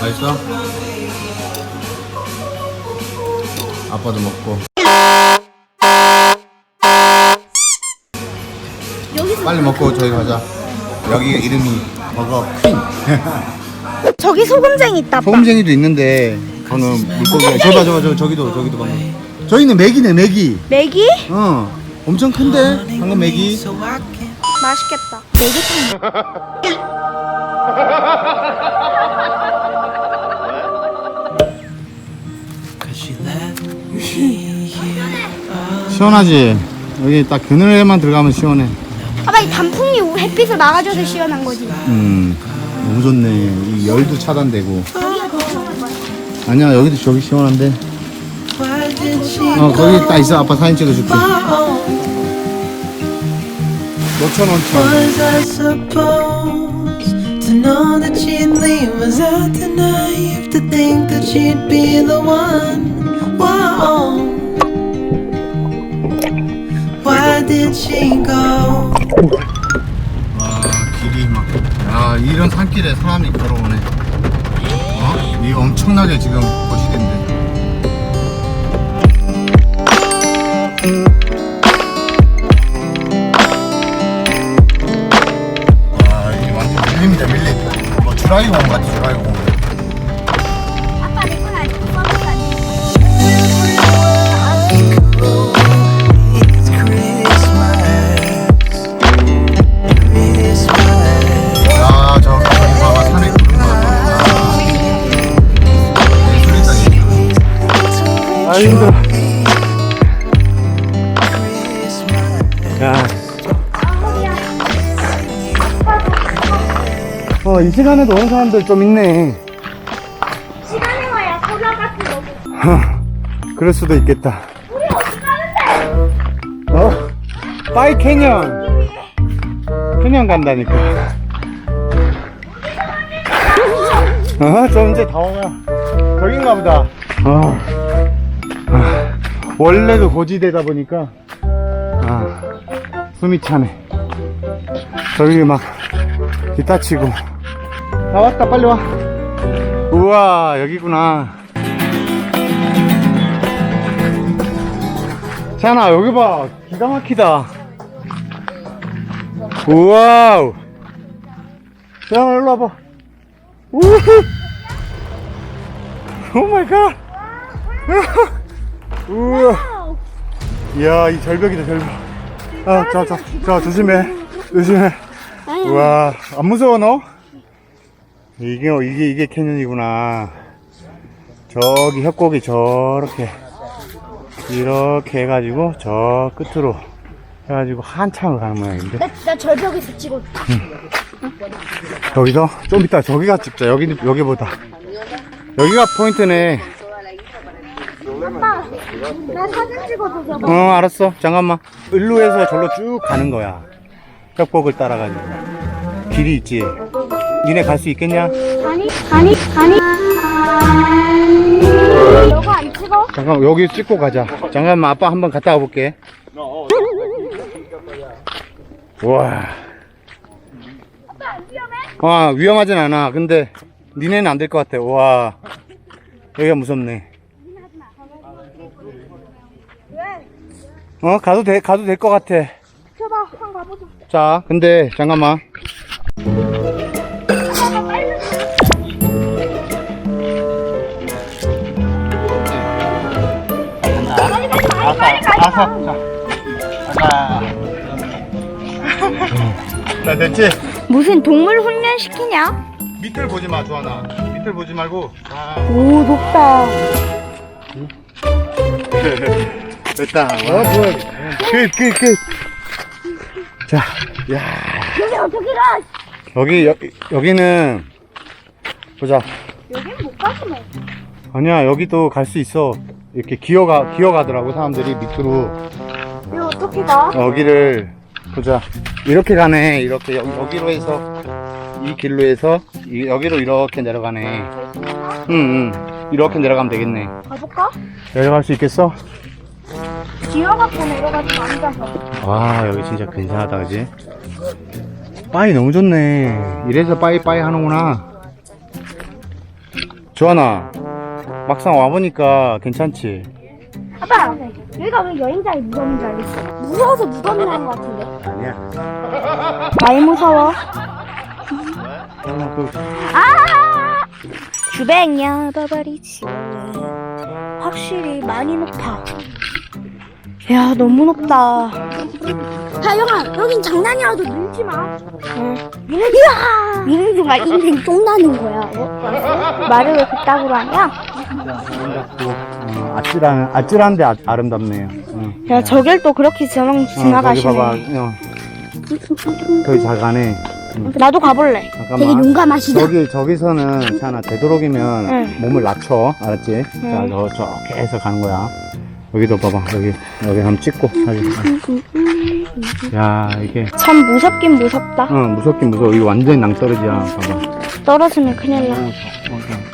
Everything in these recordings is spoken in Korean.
맛있어? 아빠도 먹고 여기서 빨리 먹고 저희 가자 여기 이름이 버거 퀸 저기 소금쟁이 있다. 아빠. 소금쟁이도 있는데 저는 물고기가 저봐 저봐 저 저기도 저기도 방금 저희는 맥이네 맥이 메기? 어 엄청 큰데 방금 맥이 맛있겠다. 메기탕. 시원하지 여기 딱 그늘에만 들어가면 시원해 아빠 이 단풍이 햇빛을 막아줘서 시원한 거지. 음 너무 좋네 이 열도 차단되고. 아니야 여기도 저기 시원한데 어 거기 딱 있어 아빠 사진 찍어줄게 Was I supposed to know that she'd leave? Was I naive to think that she'd be the one? Did she go? 와 길이 막아 이런 산길에 사람이 걸어오네 어? 이 엄청나게 지금 거시된데 와 이게 완전 밀림이다 밀림 뭐 주라기 공 같아 공아 아 힘들어. 야. 어, 이 시간에도 오는 사람들 좀 있네. 시간에 와야 소라 같은 거. 어, 그럴 수도 있겠다. 우리 어디 가는데? 어? 빠이 캐년. 캐년 간다니까. 어, 저 이제 다 와가. 거긴가 보다. 어. 아, 원래도 고지대다 보니까, 아, 숨이 차네. 저기 막, 기타치고. 다 왔다, 빨리 와. 우와, 여기구나. 태연아 여기 봐 기가 막히다 우와우 태연아 일로 와봐 우후 오 마이 갓 우와. 이야 이 절벽이다 절벽. 아 자 자 자, 조심해. 조심해. 우와 안 무서워 너? 이게 이게 이게 캐년이구나. 저기 협곡이 저렇게 이렇게 해가지고 저 끝으로 해가지고 한참을 가는 모양인데. 나, 나 절벽에서 찍어. 여기서? 좀 이따 저기가 찍자. 여기 여기보다. 여기가 포인트네 나 사진 찍어줘. 저거. 어 알았어. 잠깐만. 일로 해서 절로 쭉 가는 거야. 협곡을 따라가지고. 길이 있지? 니네 갈 수 있겠냐? 아니, 아니, 아니. 너가 안 찍어? 잠깐 여기 찍고 가자. 잠깐만 아빠 한번 갔다 와볼게. 와. 아빠 안 위험해? 아 위험하진 않아. 근데 니네는 안 될 것 같아. 와. 여기가 무섭네 어 가도 돼 가도 될 것 같아 켜봐, 한 가보자. 자 근데 잠깐만 빨리. 빨리, 빨리, 빨리, 빨리, 빨리. 자 자, 됐지? 무슨 동물 훈련 시키냐? 밑을 보지 마 주하나 밑을 보지 말고 아 오, 높다. 됐다. 어 좋아 끝끝 끝. 자 야. 여기 어떻게 가? 여기 여, 여기는 보자. 여긴 못 가지 뭐. 아니야 여기도 갈 수 있어. 이렇게 기어가 기어가더라고 사람들이 밑으로. 여기 어떻게 가? 여기를 보자. 이렇게 가네. 이렇게 여, 여기로 해서 이 길로 해서 이- 여기로 이렇게 내려가네. 응 응. 이렇게 내려가면 되겠네. 가볼까? 내려갈 수 있겠어? 기어갖고 내려가지 앉아서. 와 여기 진짜 괜찮하다 그지? 빠이 너무 좋네 이래서 빠이 빠이 하는구나 주환아 막상 와보니까 괜찮지? 아빠 여기가 왜 여행자의 무덤인 줄 알겠어? 무서워서 무덤이 나는 것 같은데 아니야 많이 무서워 아 주백냐 바바리치 확실히 많이 높아 야 너무 높다 다영아 여긴 장난이라도 밀지 마 응. 미는 미는 중가 인생 쫑나는 거야 어? 말을 왜 그따구로 하냐? 아름답고 어, 아찔한, 아찔한데 아, 아름답네요 응. 야 저길 또 그렇게 지나, 어, 저기 지나가시네 봐봐 어. 저기 잘 가네 나도 가볼래 잠깐만 용감하시다 저기 저기서는 차나 되도록이면 응. 몸을 낮춰 알았지? 응. 자, 저 저렇게 해서 가는 거야. 여기도 봐봐 여기 여기 한번 찍고. 야 이게 참 무섭긴 무섭다 어 무섭긴 무서워. 이거 완전히 낭떠러지야. 봐봐. 떨어지면 큰일 나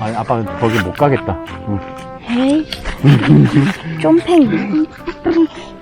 아 아빠 거기 못 가겠다. 응. 에이 쫌팽이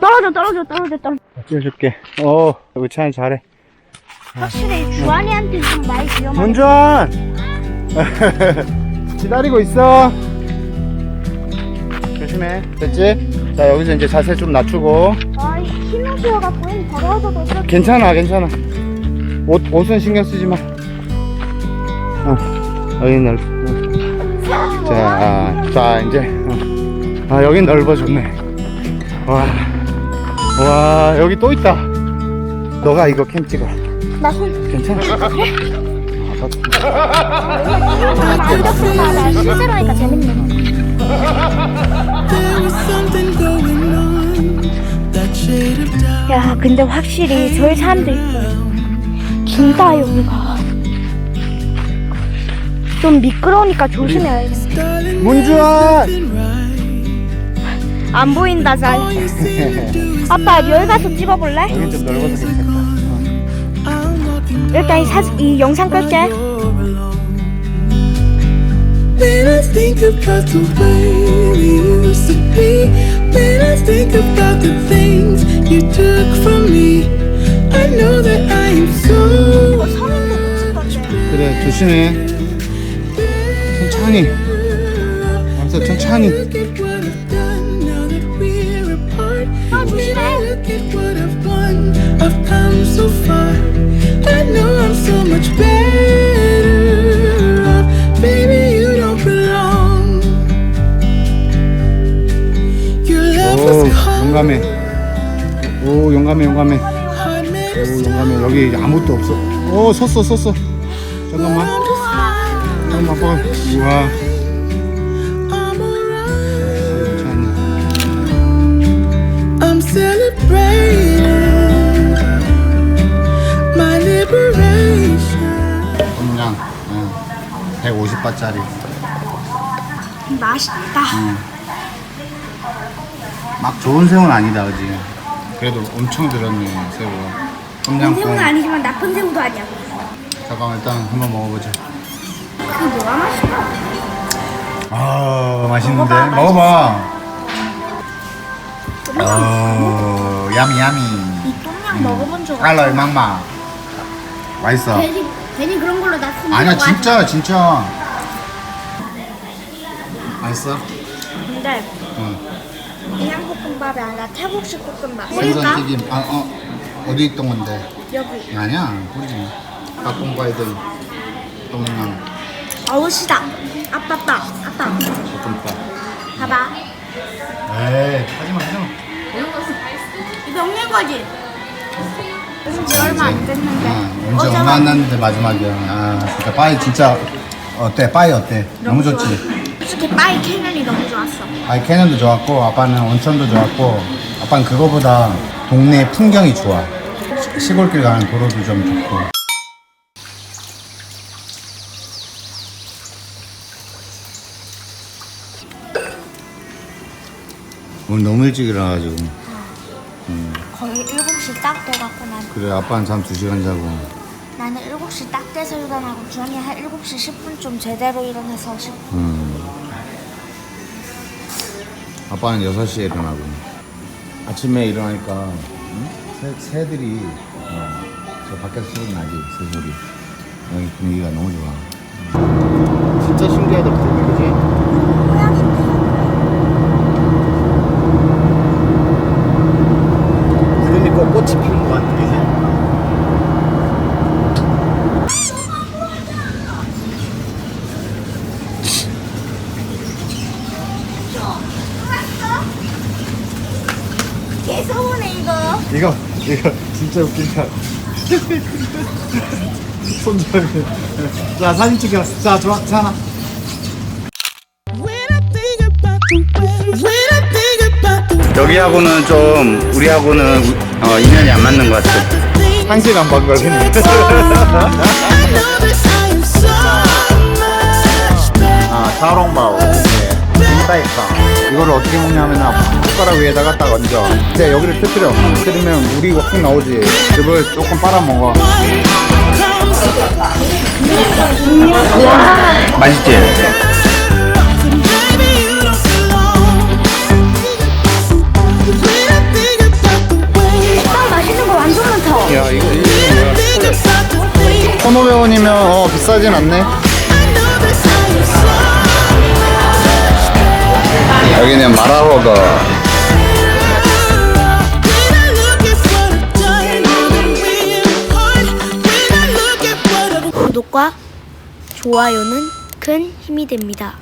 떨어져 떨어져 떨어져 떨어져 찍어줄게. 어 여기 차이 잘해. 확실히 주한이한테 좀 많이 위험한 문주환 기다리고 있어. 조심해. 됐지? 자 여기서 이제 자세 좀 낮추고. 아이 신경 쓰여갖고 형 더러워져도 어쩌 괜찮아, 괜찮아. 옷, 옷은 신경 쓰지 마. 어, 여기 넓, 어. 자, 자, 이제. 어. 아, 여긴 넓어졌네. 와, 와, 여기 또 있다. 너가 이거 캠 찍어. 나손 괜찮아? 아 이렇게 나 실제로 하니까 재밌네 There was something going on. That shade of doubt. 야 근데 확실히 저기 사람들 긴다 여기가 좀 미끄러우니까 been right. 안 보인다 잘 아빠 여기 가서 찍어볼래? 여긴 좀 넓어서 괜찮다. 일단 이 사진 이 영상 끌게 you're alone. When I think about the way we used to be, when I think about the things you took from me, I know that I am so 그래, 조심해. 천천히. 알았어, 천천히. Look at what I've done now that we're apart. When I look at what I've won, I've come so far. I know I'm so much better 용감해. 오, 용감해, 용감해. 오, 용감해. 여기 아무것도 없어. 오, 섰어, 섰어. 잠깐만. 잠깐만, 아빠. 우와. I'm alright. 천천히. I'm celebrating my liberation. 꼼냥. 150바짜리. 맛있다 막 좋은 새우는 아니다, 그지? 그래도 엄청 들었네, 새우가. 꼼냥 새우는 아니지만 나쁜 새우도 아니야 잠깐만, 일단 한번 먹어보자. 그 뭐가 맛있어? 아, 맛있는데? 먹어봐, 먹어봐. 어, 야미, 야미. 이 똥냥 먹어본 적 없어 깔로이 맘마. 맛있어. 괜히, 괜히 그런 걸로 나 손. 아니야, 진짜, 진짜. 맛있어? 근데 응. 그냥 볶음밥이 아니라 태국식 볶음밥. 생선 튀김. 아, 어. 어디 있던 건데? 여기. 아니야, 그러지 마. 닭봉과이든 똥냥 어우 시다. 아빠 아빠 아빠. 볶음밥. 봐봐. 에이, 하지마, 하지마. 이거 없는 거지? 지 얼마 안 됐는데. 아, 언제 어제 얼마 안 났는데 마지막이야. 아, 진짜 빠이 진짜 어때? 빠이 어때? 너무 좋지? 솔직히 빠이 캐년이 너무 좋았어. 아이 캐년도 좋았고 아빠는 온천도 좋았고 아빠는 그거보다 동네 풍경이 좋아 시- 시골길 가는 도로도 좀 좋고 오늘 너무 일찍 일어나가지고 거의 7시 딱 돼갖고 난 그래 아빠는 잠 2시간 자고 나는 7시 딱 돼서 일어나고 주원이 한 7시 10분쯤 제대로 일어나서 10분. 음. 아빠는 6시에 일어나고 아침에 일어나니까 응? 새, 새들이 어, 저 밖에서 소리 나지 새소리 여기 분위기가 너무 좋아 진짜 신기하다 그지? 그러니까 꽃이 피는 것 같아 그지? 계속 오네 이거. 이거 이거 진짜 웃긴다 손잡이 자 사진 찍어 자 좋아 자 여기하고는 좀 우리하고는 어, 인연이 안 맞는 것 같아 I am so much better. 아 샤오롱바오 빙 바이카 이거를 어떻게 먹냐면 숟가락 위에다가 딱 얹어. 근데 여기를 터뜨려. 터뜨리면 물이 확 나오지. 이걸 조금 빨아먹어. 맛있지? 빵 맛있는 거 완전 많다. 야 이거 이거 뭐야? think about the things 1,500원이면 어 비싸진 않네 여기는 마라버거 구독과 좋아요는 큰 힘이 됩니다.